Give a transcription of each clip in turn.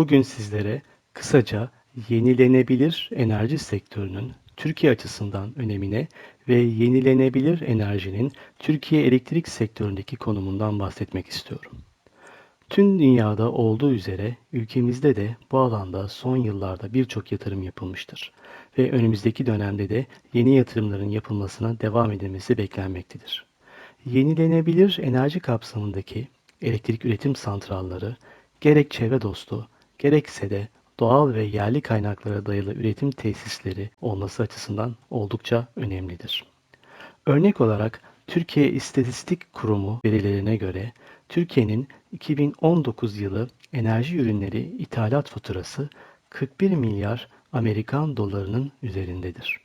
Bugün sizlere kısaca yenilenebilir enerji sektörünün Türkiye açısından önemine ve yenilenebilir enerjinin Türkiye elektrik sektöründeki konumundan bahsetmek istiyorum. Tüm dünyada olduğu üzere ülkemizde de bu alanda son yıllarda birçok yatırım yapılmıştır ve önümüzdeki dönemde de yeni yatırımların yapılmasına devam edilmesi beklenmektedir. Yenilenebilir enerji kapsamındaki elektrik üretim santralları gerek çevre dostu gerekse de doğal ve yerli kaynaklara dayalı üretim tesisleri olması açısından oldukça önemlidir. Örnek olarak Türkiye İstatistik Kurumu verilerine göre Türkiye'nin 2019 yılı enerji ürünleri ithalat faturası 41 milyar Amerikan dolarının üzerindedir.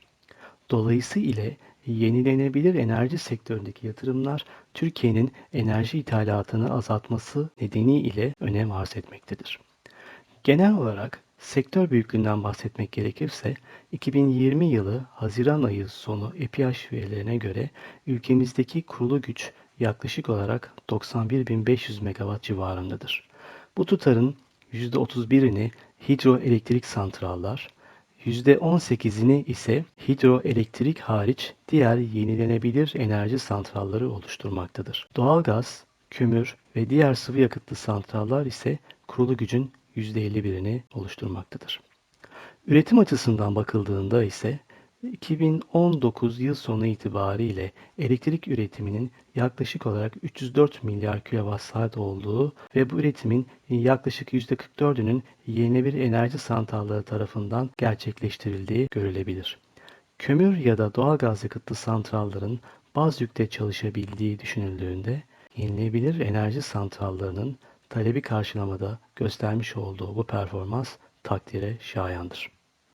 Dolayısıyla yenilenebilir enerji sektöründeki yatırımlar Türkiye'nin enerji ithalatını azaltması nedeniyle önem arz etmektedir. Genel olarak sektör büyüklüğünden bahsetmek gerekirse 2020 yılı Haziran ayı sonu EPH verilerine göre ülkemizdeki kurulu güç yaklaşık olarak 91.500 MW civarındadır. Bu tutarın %31'ini hidroelektrik santrallar, %18'ini ise hidroelektrik hariç diğer yenilenebilir enerji santralları oluşturmaktadır. Doğalgaz, kömür ve diğer sıvı yakıtlı santrallar ise kurulu gücün %51'ini oluşturmaktadır. Üretim açısından bakıldığında ise 2019 yıl sonu itibariyle elektrik üretiminin yaklaşık olarak 304 milyar kWh olduğu ve bu üretimin yaklaşık %44'ünün yenilenebilir enerji santralları tarafından gerçekleştirildiği görülebilir. Kömür ya da doğalgaz yakıtlı santralların baz yükte çalışabildiği düşünüldüğünde yenilenebilir enerji santrallarının talebi karşılamada göstermiş olduğu bu performans takdire şayandır.